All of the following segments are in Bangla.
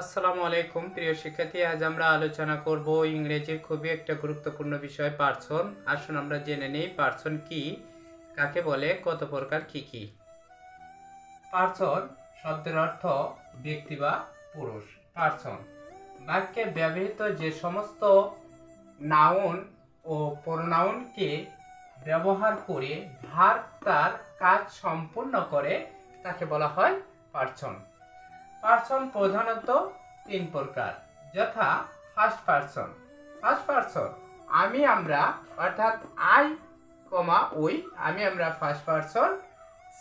আসসালামু আলাইকুম, প্রিয় শিক্ষার্থী, আজ আমরা আলোচনা করব ইংরেজির খুবই একটা গুরুত্বপূর্ণ বিষয় পার্সন আসুন আমরা জেনে নিই পার্সন কি, কাকে বলে, কত প্রকার, কি কি। পার্সন শব্দের অর্থ ব্যক্তি বা পুরুষ। পার্সন বাক্যে ব্যবহৃত যে সমস্ত নাউন ও প্রোনাউনকে ব্যবহার করে ভার তার কাজ সম্পূর্ণ করে, তাকে বলা হয় পার্সন পার্সন প্রধানত তিন প্রকার। যথা ফার্স্ট পার্সন ফার্স্ট পার্সন আমি আমরা, অর্থাৎ আই কমা ওই, আমি আমরা ফার্স্ট পার্সন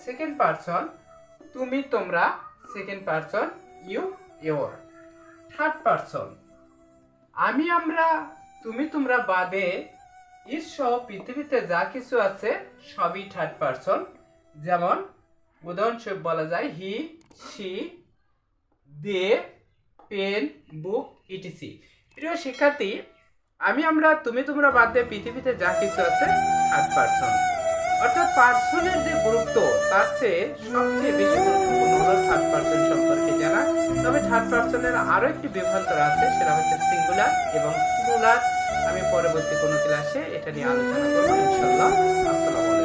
সেকেন্ড পার্সন তুমি, তোমরা second person you your third person আমি আমরা, তুমি, তোমরা বাদে ঈশ্বর পৃথিবীতে যা কিছু আছে, সবই থার্ড পার্সন যেমন, উদাহরণস্বরূপ বলা যায় he she they, pen, book ETC প্রিয় শিক্ষার্থী, আমি আমরা তুমি তোমরা বাদ দিয়ে পৃথিবীতে যা কিছু আছে থার্ড পার্সন অর্থাৎ পার্সনের যে গুরুত্ব, তার চেয়ে সবচেয়ে বেশি গুরুত্বপূর্ণ হলো থার্ড পার্সন সম্পর্কে জানা। তবে থার্ড পার্সনের আরও একটি বিভ্রান্তর আছে, সেটা হচ্ছে সিঙ্গুলার এবং প্লুরাল আমি পরবর্তী কোনো ক্লাসে এটা নিয়ে আলোচনা করব ইনশাল্লাহ আসসালামু